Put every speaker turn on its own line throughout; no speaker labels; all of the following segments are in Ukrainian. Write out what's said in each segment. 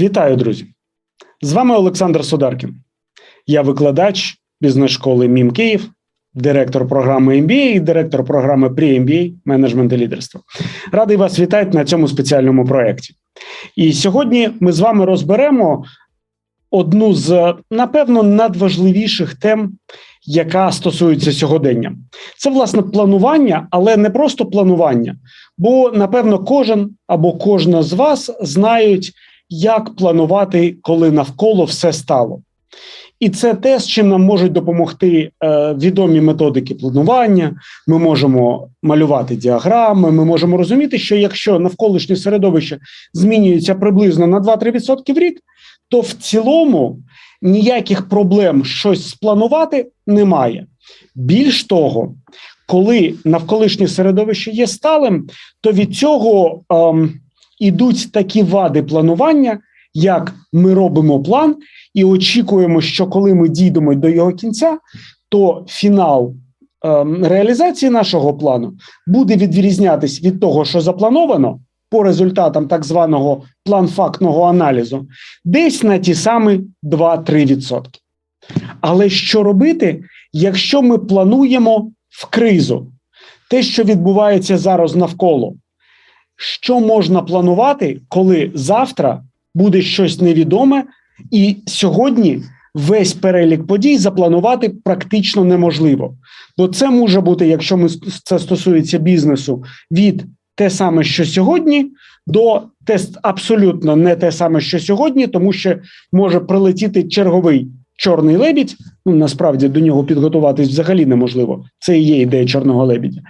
Вітаю, друзі! З вами Олександр Сударкін. Я викладач бізнес-школи МІМ Київ, директор програми MBA і директор програми Pre-MBA менеджмент і лідерство. Радий вас вітати на цьому спеціальному проєкті. І сьогодні ми з вами розберемо одну з, напевно, надважливіших тем, яка стосується сьогодення. Це власне планування, але не просто планування, бо напевно кожен або кожна з вас знають, як планувати, коли навколо все стало. І це те, з чим нам можуть допомогти е, відомі методики планування. Ми можемо малювати діаграми. Ми можемо розуміти, що якщо навколишнє середовище змінюється приблизно на 2-3% в рік, то в цілому ніяких проблем щось спланувати немає. Більш того, коли навколишнє середовище є сталим, то від цього ем, ідуть такі вади планування, як ми робимо план і очікуємо, що коли ми дійдемо до його кінця, то фінал ем, реалізації нашого плану буде відрізнятись від того, що заплановано по результатам так званого план-фактного аналізу, десь на ті самі 2-3%. Але що робити, якщо ми плануємо в кризу, те, що відбувається зараз навколо? Що можна планувати, коли завтра буде щось невідоме, і сьогодні весь перелік подій запланувати практично неможливо. Бо це може бути, якщо ми це стосується бізнесу, від те саме, що сьогодні, до те абсолютно не те саме, що сьогодні, тому що може прилетіти черговий чорний лебідь. Ну насправді до нього підготуватись взагалі неможливо. Це і є ідея чорного лебідя,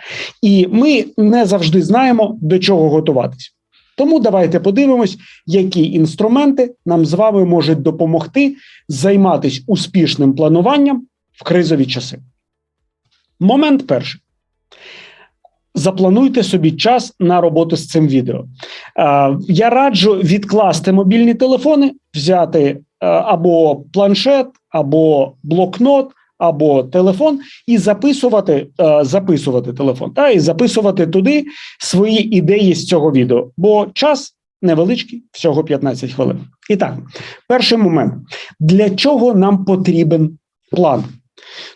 і ми не завжди знаємо до чого готуватись. Тому давайте подивимось, які інструменти нам з вами можуть допомогти займатися успішним плануванням в кризові часи. Момент перший. Заплануйте собі час на роботу з цим відео. Я раджу відкласти мобільні телефони, взяти або планшет, або блокнот, або телефон, і записувати записувати телефон, та і записувати туди свої ідеї з цього відео. Бо час невеличкий, всього 15 хвилин. І так, перший момент: для чого нам потрібен план?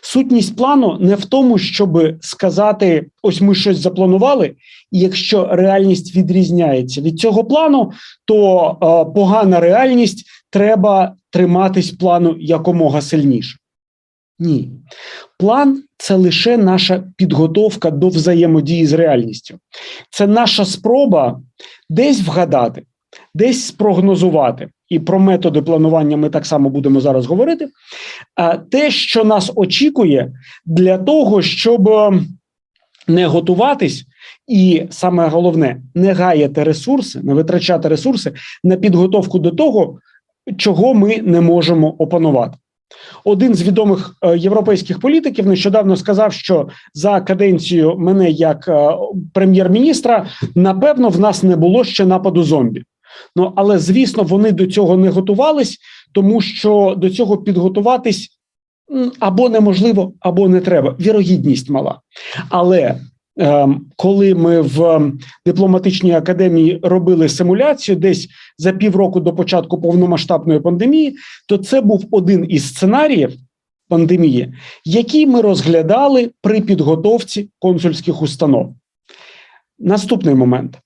Сутність плану не в тому, щоб сказати: ось ми щось запланували, і якщо реальність відрізняється від цього плану, то е, погана реальність треба триматись плану якомога сильніше. Ні. План це лише наша підготовка до взаємодії з реальністю. Це наша спроба десь вгадати, десь спрогнозувати. І про методи планування ми так само будемо зараз говорити. А те, що нас очікує, для того, щоб не готуватись, і саме головне не гаяти ресурси, не витрачати ресурси на підготовку до того, чого ми не можемо опанувати. Один з відомих е, європейських політиків нещодавно сказав, що за каденцію мене як е, прем'єр-міністра напевно в нас не було ще нападу зомбі. Ну але звісно, вони до цього не готувались, тому що до цього підготуватись або неможливо, або не треба. Вірогідність мала. Але коли ми в дипломатичній академії робили симуляцію десь за півроку до початку повномасштабної пандемії, то це був один із сценаріїв пандемії, який ми розглядали при підготовці консульських установ. Наступний момент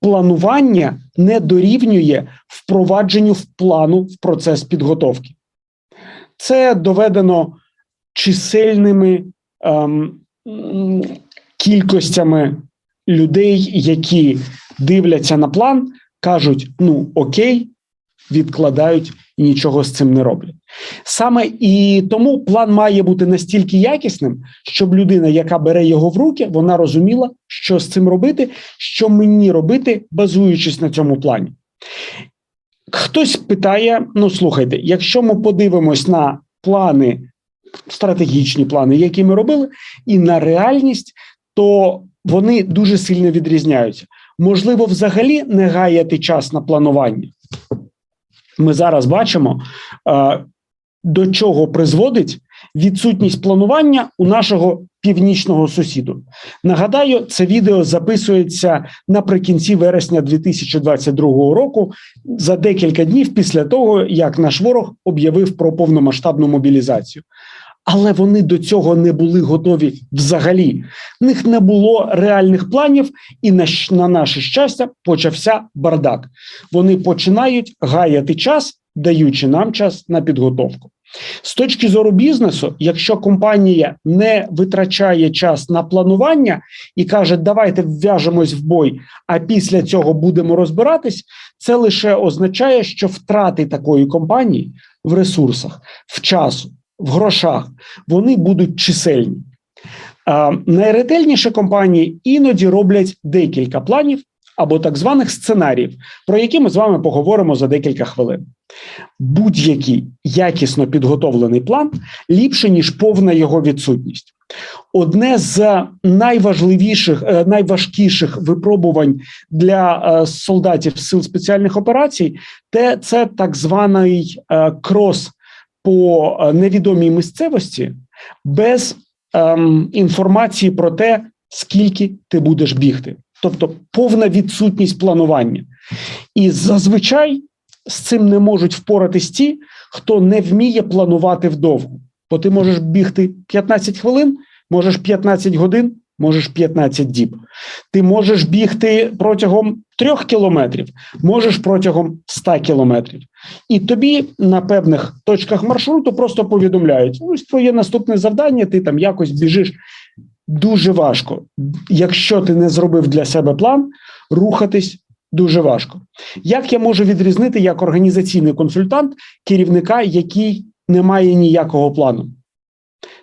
планування не дорівнює впровадженню в плану в процес підготовки. Це доведено чисельними ем, кількостями людей, які дивляться на план, кажуть: ну окей, відкладають і нічого з цим не роблять. Саме і тому план має бути настільки якісним, щоб людина, яка бере його в руки, вона розуміла, що з цим робити, що мені робити, базуючись на цьому плані. Хтось питає: ну слухайте, якщо ми подивимось на плани, стратегічні плани, які ми робили, і на реальність, то вони дуже сильно відрізняються. Можливо, взагалі не гаяти час на планування. Ми зараз бачимо, до чого призводить, відсутність планування у нашого північного сусіду. Нагадаю, це відео записується наприкінці вересня 2022 року, за декілька днів після того, як наш ворог об'явив про повномасштабну мобілізацію. Але вони до цього не були готові взагалі. В них не було реальних планів, і на, на наше щастя почався бардак. Вони починають гаяти час, даючи нам час на підготовку. З точки зору бізнесу, якщо компанія не витрачає час на планування і каже, давайте вв'яжемось в бой, а після цього будемо розбиратись, це лише означає, що втрати такої компанії в ресурсах, в часу, в грошах вони будуть чисельні. А, найретельніші компанії іноді роблять декілька планів або так званих сценаріїв, про які ми з вами поговоримо за декілька хвилин. Будь-який якісно підготовлений план ліпше ніж повна його відсутність. Одне з найважливіших, е, найважкіших випробувань для е, солдатів сил спеціальних операцій, це так званий е, крос по невідомій місцевості без ем, інформації про те, скільки ти будеш бігти, тобто повна відсутність планування. І зазвичай з цим не можуть впоратись ті, хто не вміє планувати вдовго. Бо ти можеш бігти 15 хвилин, можеш 15 годин, можеш 15 діб. Ти можеш бігти протягом 3 кілометрів, можеш протягом 100 кілометрів. І тобі на певних точках маршруту просто повідомляють: ось твоє наступне завдання, ти там якось біжиш. Дуже важко, якщо ти не зробив для себе план, рухатись дуже важко. Як я можу відрізнити як організаційний консультант керівника, який не має ніякого плану?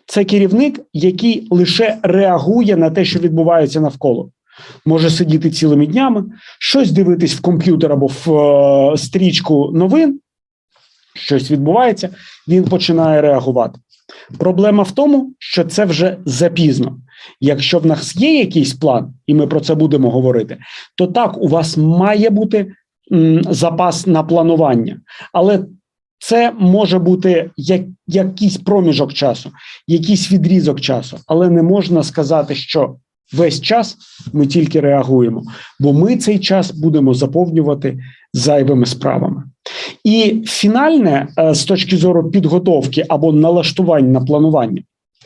Це керівник, який лише реагує на те, що відбувається навколо. Може сидіти цілими днями, щось дивитись в комп'ютер або в е, стрічку новин, щось відбувається, він починає реагувати. Проблема в тому, що це вже запізно. Якщо в нас є якийсь план, і ми про це будемо говорити, то так у вас має бути м, запас на планування, але це може бути як, якийсь проміжок часу, якийсь відрізок часу, але не можна сказати, що весь час ми тільки реагуємо, бо ми цей час будемо заповнювати зайвими справами. І фінальне е, з точки зору підготовки або налаштувань на планування.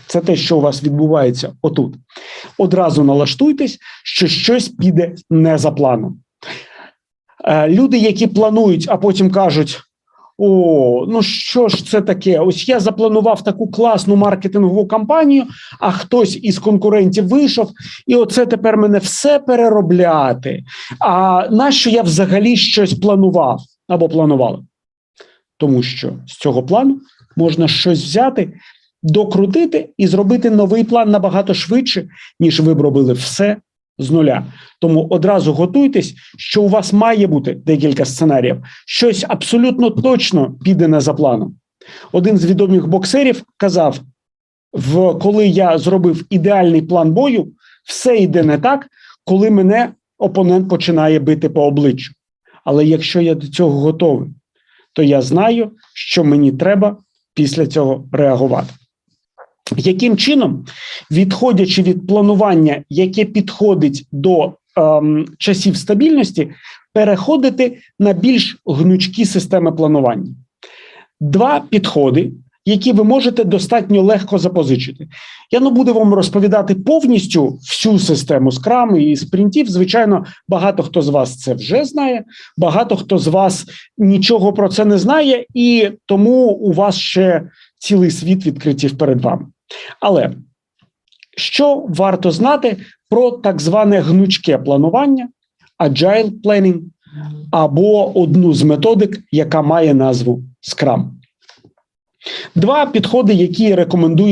Це те, що у вас відбувається отут. Одразу налаштуйтесь, що щось піде не за планом. Е, люди, які планують, а потім кажуть: о, ну що ж це таке? Ось я запланував таку класну маркетингову кампанію, а хтось із конкурентів вийшов, і оце тепер мене все переробляти. А нащо я взагалі щось планував або планувала? Тому що з цього плану можна щось взяти, докрутити і зробити новий план набагато швидше, ніж ви б робили все з нуля. Тому одразу готуйтесь, що у вас має бути декілька сценаріїв. Щось абсолютно точно піде не за планом. Один з відомих боксерів казав: в коли я зробив ідеальний план бою, все йде не так, коли мене опонент починає бити по обличчю. Але якщо я до цього готовий, то я знаю, що мені треба після цього реагувати. Яким чином, відходячи від планування, яке підходить до ем, часів стабільності, переходити на більш гнучкі системи планування? Два підходи, які ви можете достатньо легко запозичити. Я не буду вам розповідати повністю всю систему скрам і спринтів. Звичайно, багато хто з вас це вже знає, багато хто з вас нічого про це не знає, і тому у вас ще цілий світ відкритів перед вами. Але що варто знати про так зване гнучке планування, agile planning або одну з методик, яка має назву Scrum? Два підходи, які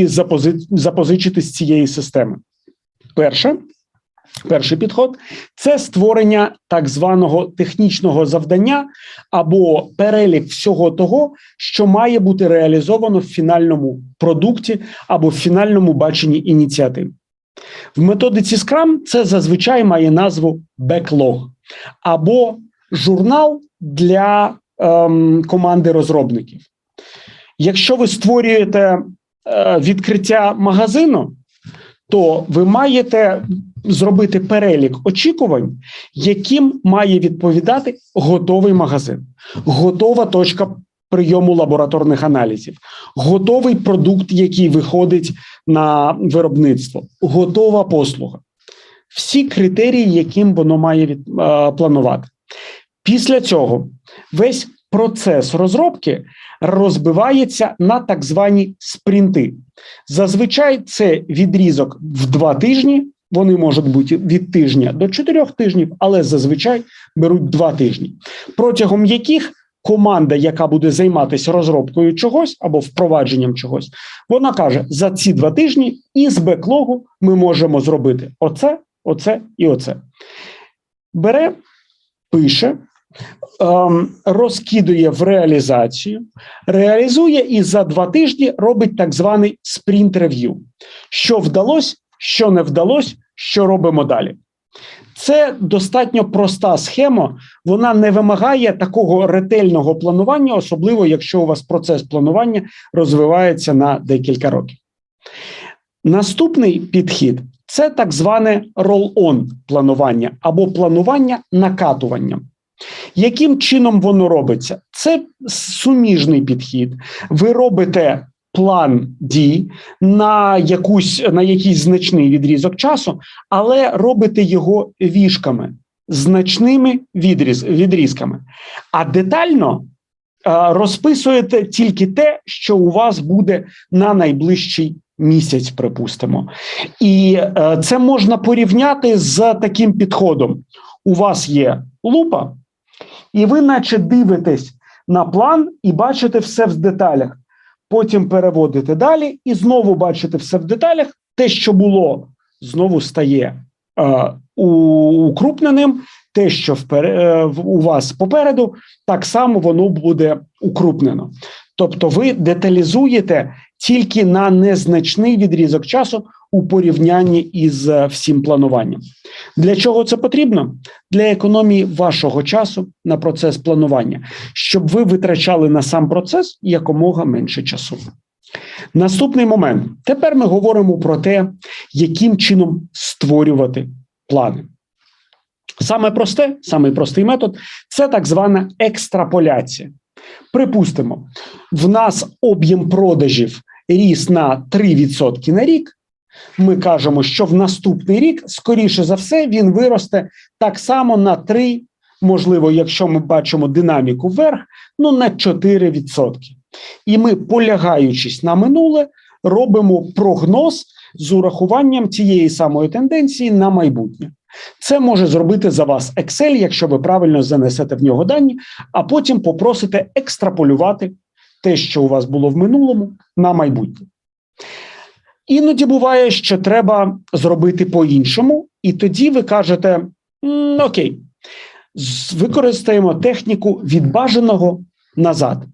запози... запозичити з цієї системи. Перше, перший підход це створення так званого технічного завдання або перелік всього того, що має бути реалізовано в фінальному продукті або в фінальному баченні ініціатив. В методиці Scrum це зазвичай має назву backlog або журнал для ем, команди розробників. Якщо ви створюєте е, відкриття магазину, то ви маєте зробити перелік очікувань, яким має відповідати готовий магазин, готова точка прийому лабораторних аналізів, готовий продукт, який виходить на виробництво, готова послуга. Всі критерії, яким воно має від, е, планувати. Після цього весь процес розробки розбивається на так звані спринти. Зазвичай це відрізок в два тижні. Вони можуть бути від тижня до чотирьох тижнів, але зазвичай беруть два тижні, протягом яких команда, яка буде займатися розробкою чогось або впровадженням чогось, вона каже: за ці два тижні із беклогу ми можемо зробити оце, оце і оце. Бере, пише, ем, розкидує в реалізацію, реалізує і за два тижні робить так званий спринт рев'ю. Що вдалося, що не вдалося, що робимо далі. Це достатньо проста схема, вона не вимагає такого ретельного планування, особливо якщо у вас процес планування розвивається на декілька років. Наступний підхід це так зване roll-on планування або планування накатуванням. Яким чином воно робиться? Це суміжний підхід. Ви робите план дій на якусь на якийсь значний відрізок часу, але робите його вішками, значними відріз, відрізками. А детально а, розписуєте тільки те, що у вас буде на найближчий місяць, припустимо. І а, це можна порівняти з таким підходом. У вас є лупа, і ви, наче дивитесь на план і бачите все в деталях потім переводите далі, і знову бачите все в деталях. Те, що було, знову стає е, укрупненим. Те, що е, у вас попереду, так само воно буде укрупнено. Тобто, ви деталізуєте тільки на незначний відрізок часу у порівнянні із е, всім плануванням. Для чого це потрібно? Для економії вашого часу на процес планування, щоб ви витрачали на сам процес якомога менше часу. Наступний момент. Тепер ми говоримо про те, яким чином створювати плани. Саме просте, самий простий метод це так звана екстраполяція. Припустимо, в нас об'єм продажів ріс на 3% на рік. Ми кажемо, що в наступний рік, скоріше за все, він виросте так само на 3, можливо, якщо ми бачимо динаміку вверх, ну на 4%. І ми, полягаючись на минуле, робимо прогноз з урахуванням цієї самої тенденції на майбутнє. Це може зробити за вас Excel, якщо ви правильно занесете в нього дані, а потім попросите екстраполювати те, що у вас було в минулому, на майбутнє. Іноді буває, що треба зробити по-іншому, і тоді ви кажете: Окей, використаємо техніку від бажаного назад.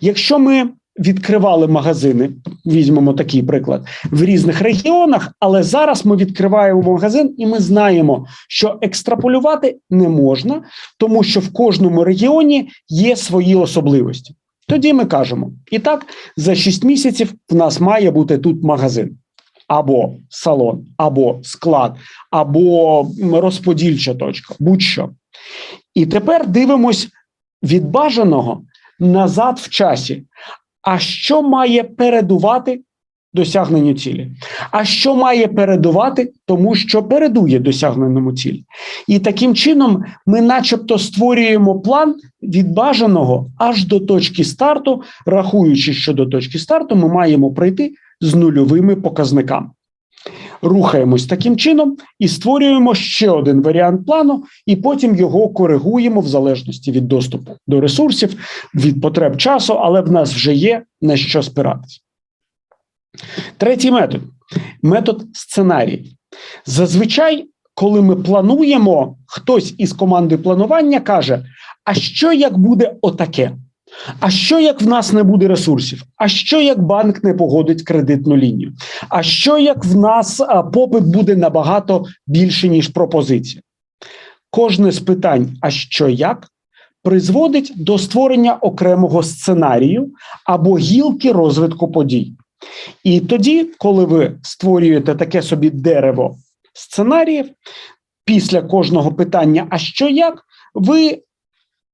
Якщо ми відкривали магазини, візьмемо такий приклад в різних регіонах, але зараз ми відкриваємо магазин, і ми знаємо, що екстраполювати не можна, тому що в кожному регіоні є свої особливості. Тоді ми кажемо: і так, за 6 місяців в нас має бути тут магазин, або салон, або склад, або розподільча точка, будь-що. І тепер дивимось від бажаного назад в часі. А що має передувати досягненню цілі? А що має передувати тому, що передує досягненому цілі? І таким чином ми, начебто, створюємо план від бажаного аж до точки старту, рахуючи, що до точки старту ми маємо прийти з нульовими показниками. Рухаємось таким чином і створюємо ще один варіант плану, і потім його коригуємо в залежності від доступу до ресурсів, від потреб часу, але в нас вже є на що спиратись. Третій метод метод сценарій. Зазвичай, коли ми плануємо, хтось із команди планування каже: А що як буде отаке? А що як в нас не буде ресурсів? А що як банк не погодить кредитну лінію? А що як в нас попит буде набагато більше, ніж пропозиція? Кожне з питань, а що як, призводить до створення окремого сценарію або гілки розвитку подій. І тоді, коли ви створюєте таке собі дерево сценаріїв, після кожного питання, а що як, ви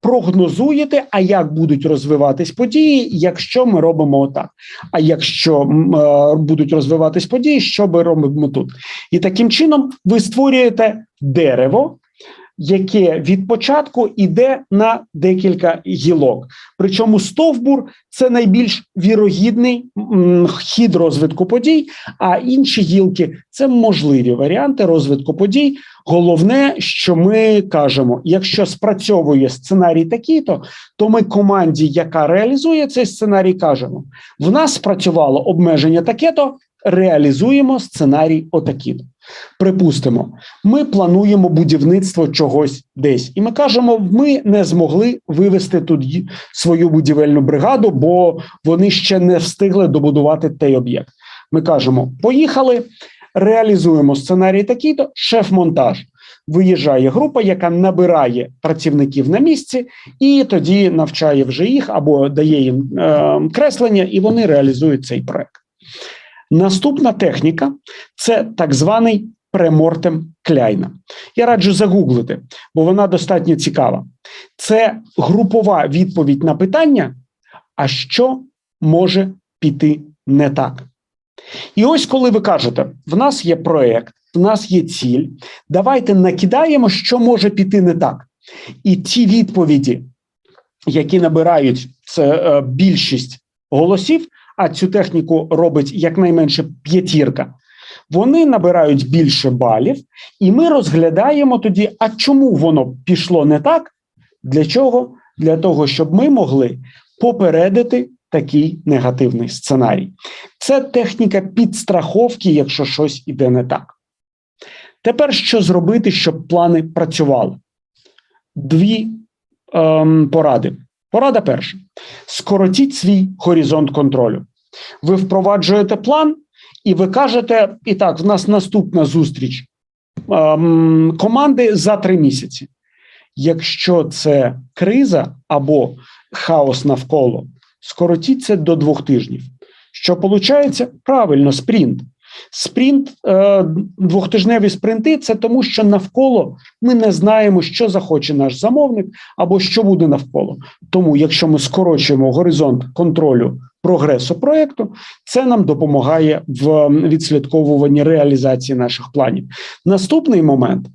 прогнозуєте, а як будуть розвиватись події, якщо ми робимо отак. А якщо е, будуть розвиватись події, що ми робимо тут? І таким чином ви створюєте дерево, яке від початку йде на декілька гілок. Причому стовбур це найбільш вірогідний хід розвитку подій, а інші гілки це можливі варіанти розвитку подій. Головне, що ми кажемо: якщо спрацьовує сценарій такий-то, то ми команді, яка реалізує цей сценарій, кажемо: в нас спрацювало обмеження таке-то, реалізуємо сценарій отакий-то. Припустимо, ми плануємо будівництво чогось десь, і ми кажемо: ми не змогли вивести тут свою будівельну бригаду, бо вони ще не встигли добудувати той об'єкт. Ми кажемо: поїхали, реалізуємо сценарій такий-то, шеф-монтаж. Виїжджає група, яка набирає працівників на місці, і тоді навчає вже їх або дає їм е, креслення, і вони реалізують цей проект. Наступна техніка це так званий премортем Кляйна. Я раджу загуглити, бо вона достатньо цікава. Це групова відповідь на питання, а що може піти не так. І ось коли ви кажете: в нас є проект, в нас є ціль, давайте накидаємо, що може піти не так. І ті відповіді, які набирають це е, більшість голосів, а цю техніку робить якнайменше п'ятірка, вони набирають більше балів, і ми розглядаємо тоді, а чому воно пішло не так? Для чого? Для того, щоб ми могли попередити такий негативний сценарій. Це техніка підстраховки, якщо щось іде не так. Тепер що зробити, щоб плани працювали? Дві ем, поради. Порада перша: скоротіть свій горизонт контролю. Ви впроваджуєте план, і ви кажете: і так, в нас наступна зустріч ем, команди за три місяці. Якщо це криза або хаос навколо, скоротіть це до двох тижнів. Що виходить? Правильно, спринт. Спринт, е, двохтижневі спринти це тому, що навколо ми не знаємо, що захоче наш замовник або що буде навколо. Тому, якщо ми скорочуємо горизонт контролю прогресу проекту, це нам допомагає в відслідковуванні реалізації наших планів. Наступний момент.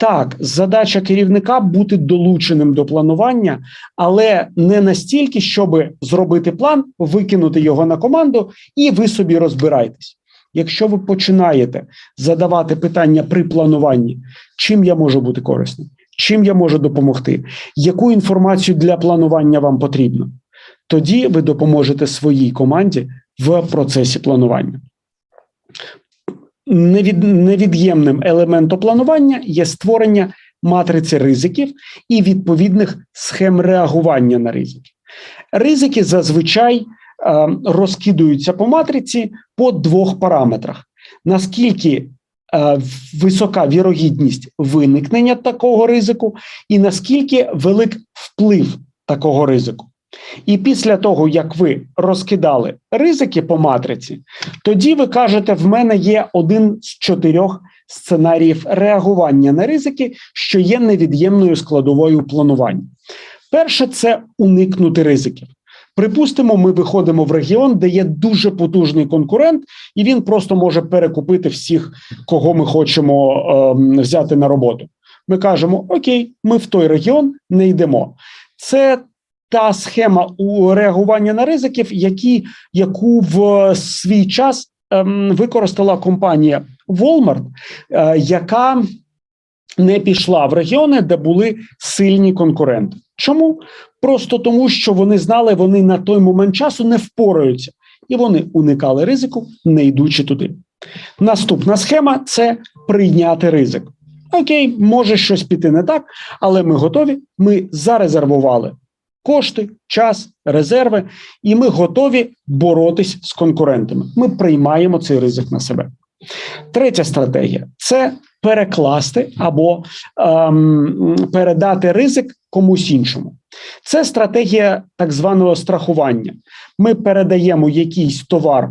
Так, задача керівника бути долученим до планування, але не настільки, щоб зробити план, викинути його на команду, і ви собі розбирайтесь. Якщо ви починаєте задавати питання при плануванні, чим я можу бути корисним, чим я можу допомогти, яку інформацію для планування вам потрібно, тоді ви допоможете своїй команді в процесі планування. Невід, невід'ємним елементом планування є створення матриці ризиків і відповідних схем реагування на ризики. Ризики зазвичай е, розкидаються по матриці по двох параметрах: наскільки е, висока вірогідність виникнення такого ризику, і наскільки велик вплив такого ризику. І після того, як ви розкидали ризики по матриці, тоді ви кажете: в мене є один з чотирьох сценаріїв реагування на ризики, що є невід'ємною складовою планування. Перше це уникнути ризиків. Припустимо, ми виходимо в регіон, де є дуже потужний конкурент, і він просто може перекупити всіх, кого ми хочемо е, взяти на роботу. Ми кажемо: Окей, ми в той регіон не йдемо. Це та схема у реагування на ризиків, які, яку в свій час ем, використала компанія Walmart, е, яка не пішла в регіони, де були сильні конкуренти. Чому? Просто тому, що вони знали, вони на той момент часу не впораються, і вони уникали ризику, не йдучи туди. Наступна схема це прийняти ризик. Окей, може щось піти не так, але ми готові. Ми зарезервували кошти, час, резерви, і ми готові боротись з конкурентами. Ми приймаємо цей ризик на себе. Третя стратегія це перекласти або ем, передати ризик комусь іншому. Це стратегія так званого страхування. Ми передаємо якийсь товар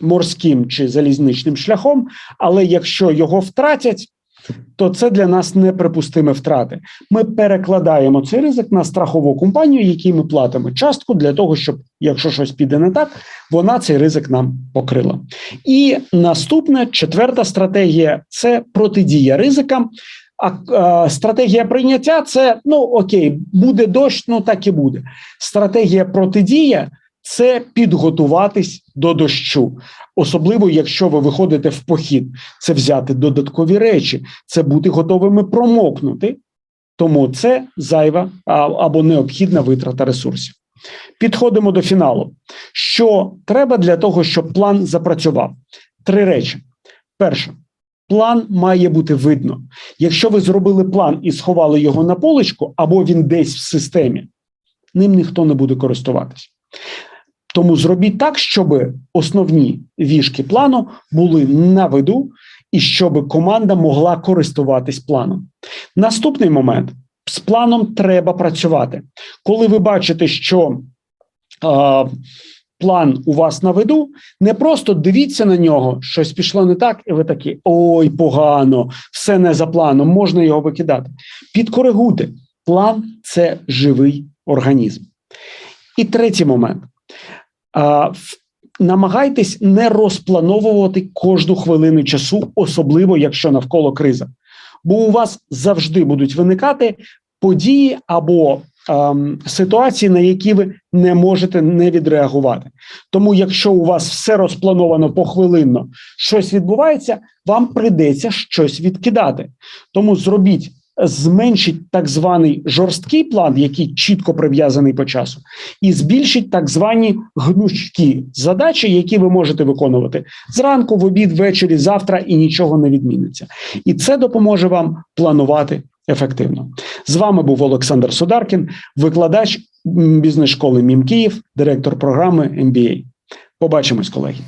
морським чи залізничним шляхом, але якщо його втратять, то це для нас неприпустиме втрати. Ми перекладаємо цей ризик на страхову компанію, якій ми платимо частку для того, щоб якщо щось піде не так, вона цей ризик нам покрила. І наступна четверта стратегія це протидія ризикам. А е, стратегія прийняття це ну окей, буде дощ, ну так і буде. Стратегія протидія це підготуватись до дощу, особливо якщо ви виходите в похід, це взяти додаткові речі, це бути готовими промокнути. Тому це зайва або необхідна витрата ресурсів. Підходимо до фіналу. Що треба для того, щоб план запрацював? Три речі. Перше, план має бути видно. Якщо ви зробили план і сховали його на поличку, або він десь в системі, ним ніхто не буде користуватись. Тому зробіть так, щоб основні вішки плану були на виду, і щоб команда могла користуватись планом. Наступний момент з планом треба працювати. Коли ви бачите, що е, план у вас на виду, не просто дивіться на нього, щось пішло не так, і ви такі: ой, погано, все не за планом, можна його викидати. Підкоригуйте. План це живий організм. І третій момент. Намагайтесь не розплановувати кожну хвилину часу, особливо якщо навколо криза. Бо у вас завжди будуть виникати події або ситуації, на які ви не можете не відреагувати. Тому, якщо у вас все розплановано похвилинно, щось відбувається, вам прийдеться щось відкидати. Тому зробіть. Зменшіть так званий жорсткий план, який чітко прив'язаний по часу, і збільшить так звані гнучкі задачі, які ви можете виконувати зранку, в обід, ввечері, завтра, і нічого не відміниться. І це допоможе вам планувати ефективно. З вами був Олександр Сударкін, викладач бізнес-школи МІМ Київ, директор програми MBA. Побачимось, колеги.